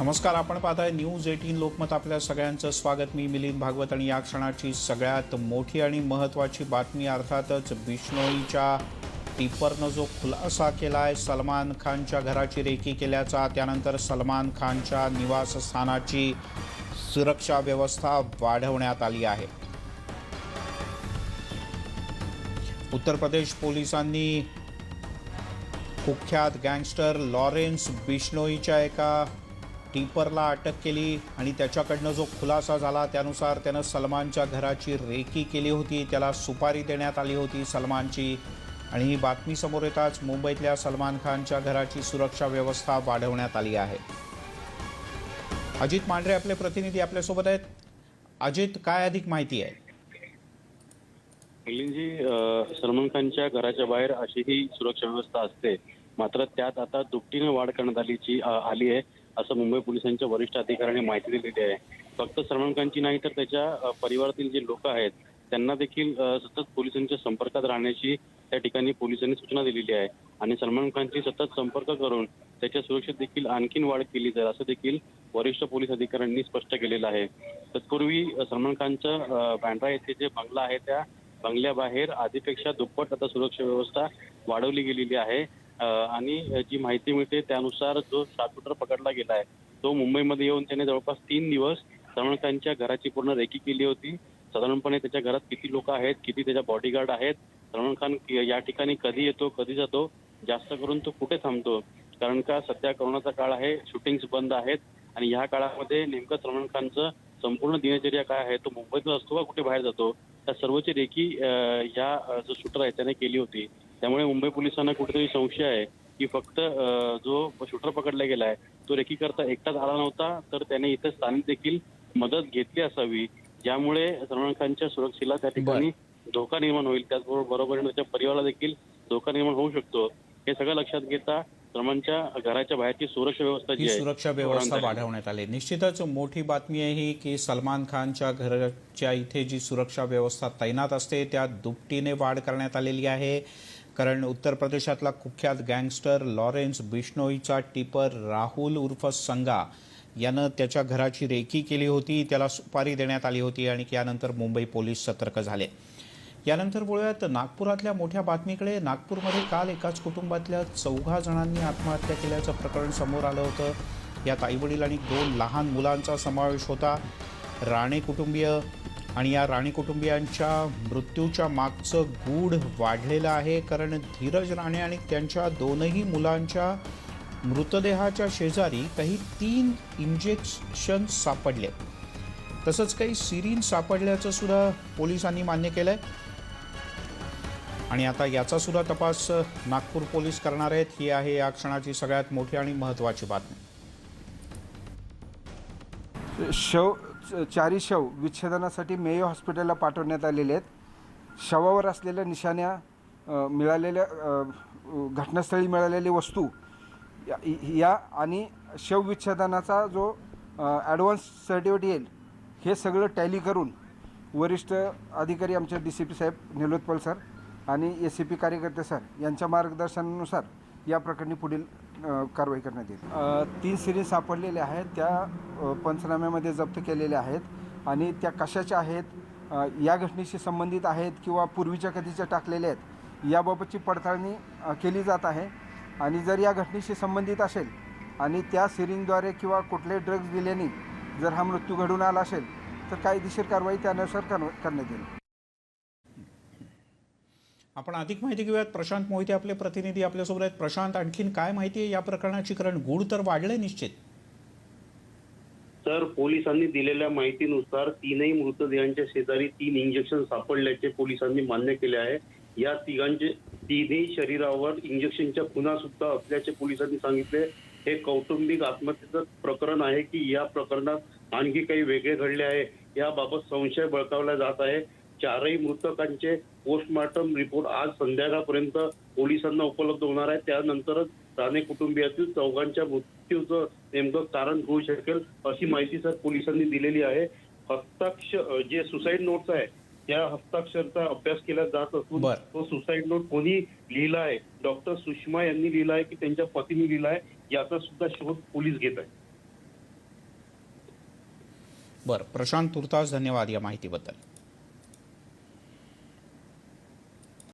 नमस्कार आपण पाहताय न्यूज एटीन लोकमत आपल्या सगळ्यांचं स्वागत. मी मिलिंद भागवत आणि या क्षणाची सगळ्यात मोठी आणि महत्त्वाची बातमी अर्थातच बिश्नोईच्या टिपरनं जो खुलासा केलाय सलमान खानच्या घराची रेकी केल्याचा त्यानंतर सलमान खानच्या निवासस्थानाची सुरक्षा व्यवस्था वाढवण्यात आली आहे. उत्तर प्रदेश पोलिसांनी कुख्यात गँगस्टर लॉरेन्स बिश्नोईच्या एका टिपरला अटक केली आणि त्याच्याकडनं जो खुलासा झाला त्यानुसार त्यानं सलमानच्या घराची रेकी केली होती त्याला सुपारी देण्यात आली होती सलमानची. आणि ही बातमी समोर येताच मुंबईतल्या सलमान खानच्या घराची सुरक्षा व्यवस्था वाढवण्यात आली आहे. अजित मांढरे आपले प्रतिनिधी आपल्यासोबत आहेत. अजित काय अधिक माहिती आहे? मिलिंदजी सलमान खानच्या घराच्या बाहेर अशी ही सुरक्षा व्यवस्था असते मात्र त्यात आता दुपटीने वाढ करण्यात आलीची आली आहे. असं मुंबई पोलिसांच्या वरिष्ठ अधिकाऱ्यांनी माहिती दिलेली आहे. फक्त सलमान खानची नाही तर त्याच्या परिवारातील जे लोक आहेत त्यांना देखील सतत पोलिसांच्या संपर्कात राहण्याची त्या ठिकाणी पोलिसांनी सूचना दिलेली आहे. आणि सलमान खानची सतत संपर्क करून त्याच्या सुरक्षेत देखील आणखीन वाढ केली जाईल असं देखील वरिष्ठ पोलीस अधिकाऱ्यांनी स्पष्ट केलेलं आहे. तत्पूर्वी सलमान खानचं बँड्रा येथे जे बंगला आहे त्या बंगल्याबाहेर आधीपेक्षा दुप्पट आता सुरक्षा व्यवस्था वाढवली गेलेली आहे. आणि जी माहिती मिळते त्यानुसार जो शूटर पकडला गेला आहे तो मुंबईमध्ये येऊन त्याने जवळपास तीन दिवस सलमान घराची पूर्ण रेकी केली होती. साधारणपणे त्याच्या घरात किती लोक आहेत किती त्याच्या बॉडीगार्ड आहेत सलमान खान या ठिकाणी कधी येतो कधी जातो जास्त करून तो कुठे थांबतो? कारण का सध्या कोरोनाचा काळ आहे शूटिंग्स बंद आहेत आणि ह्या काळामध्ये नेमकं सलमान खानचं संपूर्ण दिनचर्या काय आहे तो मुंबईतून असतो का कुठे बाहेर जातो त्या सर्वची रेकी ह्या जो शूटर आहे त्याने केली होती. त्यामुळे मुंबई पोलिसांना कुठेतरी संशय आहे की फक्त जो शूटर पकडला गेला आहे तो रेकी करता एकटाच आला नव्हता तर त्याने इथे स्थानिक देखील मदत घेतली असावी. ज्यामुळे सलमान खानच्या सुरक्षेला त्या ठिकाणी धोका निर्माण होईल. त्याचबरोबर बरोबरीने त्याच्या परिवाराला देखील धोका निर्माण होऊ शकतो. हे सगळं लक्षात घेता सलमानच्या घराच्या बाहेरची सुरक्षा व्यवस्था जी सुरक्षा व्यवस्था वाढवण्यात आली. निश्चितच मोठी बातमी आहे ही की सलमान खानच्या घराच्या इथे जी सुरक्षा व्यवस्था तैनात असते त्या दुपटीने वाढ करण्यात आलेली आहे. कारण उत्तर प्रदेशातला कुख्यात गँगस्टर लॉरेन्स बिश्नोईचा टिपर राहुल उर्फ संगा यानं त्याच्या घराची रेकी केली होती त्याला सुपारी देण्यात आली होती आणि यानंतर मुंबई पोलीस सतर्क झाले. यानंतर बोलूयात नागपुरातल्या मोठ्या बातमीकडे. नागपूरमध्ये काल एकाच कुटुंबातल्या चौघा जणांनी आत्महत्या केल्याचं प्रकरण समोर आलं होतं. यात आईवडील आणि दोन लहान मुलांचा समावेश होता. राणे कुटुंबीय आणि या राणे कुटुंबियांच्या मृत्यूच्या मागचं गूढ वाढलेलं आहे कारण धीरज राणे आणि त्यांच्या दोनही मुलांच्या मृतदेहाच्या शेजारी काही तीन इंजेक्शन सापडले. तसंच काही सिरीन सापडल्याचं सुद्धा पोलिसांनी मान्य केलं आहे आणि आता याचा सुद्धा तपास नागपूर पोलीस करणार आहेत. ही आहे या क्षणाची सगळ्यात मोठी आणि महत्त्वाची बातमी. शव चारी शव विच्छेदनासाठी मेयो हॉस्पिटलला पाठवण्यात आलेले आहेत. शवावर असलेल्या निशाण्या मिळालेल्या घटनास्थळी मिळालेली वस्तू या- या आणि शव विच्छेदनाचा जो ॲडव्हान्स सर्टिफिकेट येईल हे सगळं टॅली करून वरिष्ठ अधिकारी आमचे डी सी पी साहेब निलोत्पल सर आणि ए सी पी कार्यकर्ते सर यांच्या मार्गदर्शनानुसार या प्रकरणी पुढील कारवाई करण्यात येईल. तीन सिरीज सापडलेल्या आहेत त्या पंचनाम्यामध्ये जप्त केलेल्या आहेत आणि त्या कशाच्या आहेत या घटनेशी संबंधित आहेत किंवा पूर्वीच्या कधीच्या टाकलेल्या आहेत याबाबतची पडताळणी केली जात आहे. आणि जर या घटनेशी संबंधित असेल आणि त्या सिरिंगद्वारे किंवा कुठले ड्रग्ज दिल्याने जर हा मृत्यू घडून आला असेल तर कायदेशीर कारवाई त्यानुसार करण्यात येईल. आपण अधिक माहिती घेऊयात. प्रशांत मोहिते आपले प्रतिनिधी आपल्यासोबत आहेत. प्रशांत आणखीन काय माहिती आहे या प्रकरणाची? कारण गूढ तर वाढलंय निश्चित. तर पोलिसांनी दिलेल्या माहितीनुसार तीनही मृतदेहांच्या शेजारी तीन इंजेक्शन सापडल्याचे पोलिसांनी मान्य केले आहे. या तिघांचे तिन्ही शरीरावर इंजेक्शनच्या खुना सुद्धा असल्याचे पोलिसांनी सांगितले. हे कौटुंबिक आत्महत्येचं प्रकरण आहे की या प्रकरणात आणखी काही वेगळे घडले आहे? याबाबत संशय बळकावला जात आहे. चारही मृतकांचे पोस्टमॉर्टम रिपोर्ट आज संध्याकाळपर्यंत पोलिसांना उपलब्ध होणार आहे. त्यानंतरच राणे कुटुंबियातील चौघांच्या मृत्यूचं नेमकं कारण होऊ शकेल अशी माहिती सर पोलिसांनी दिलेली आहे. हस्ताक्षर जे सुसाईड नोट्स आहे त्या हस्ताक्षरचा अभ्यास केला जात असून. तो सुसाईड नोट कोणी लिहिला आहे? डॉक्टर सुषमा यांनी लिहिला आहे की त्यांच्या पतीने लिहिला आहे? याचा सुद्धा शोध पोलीस घेत आहे बरं प्रशांत तुर्तास धन्यवाद या माहितीबद्दल.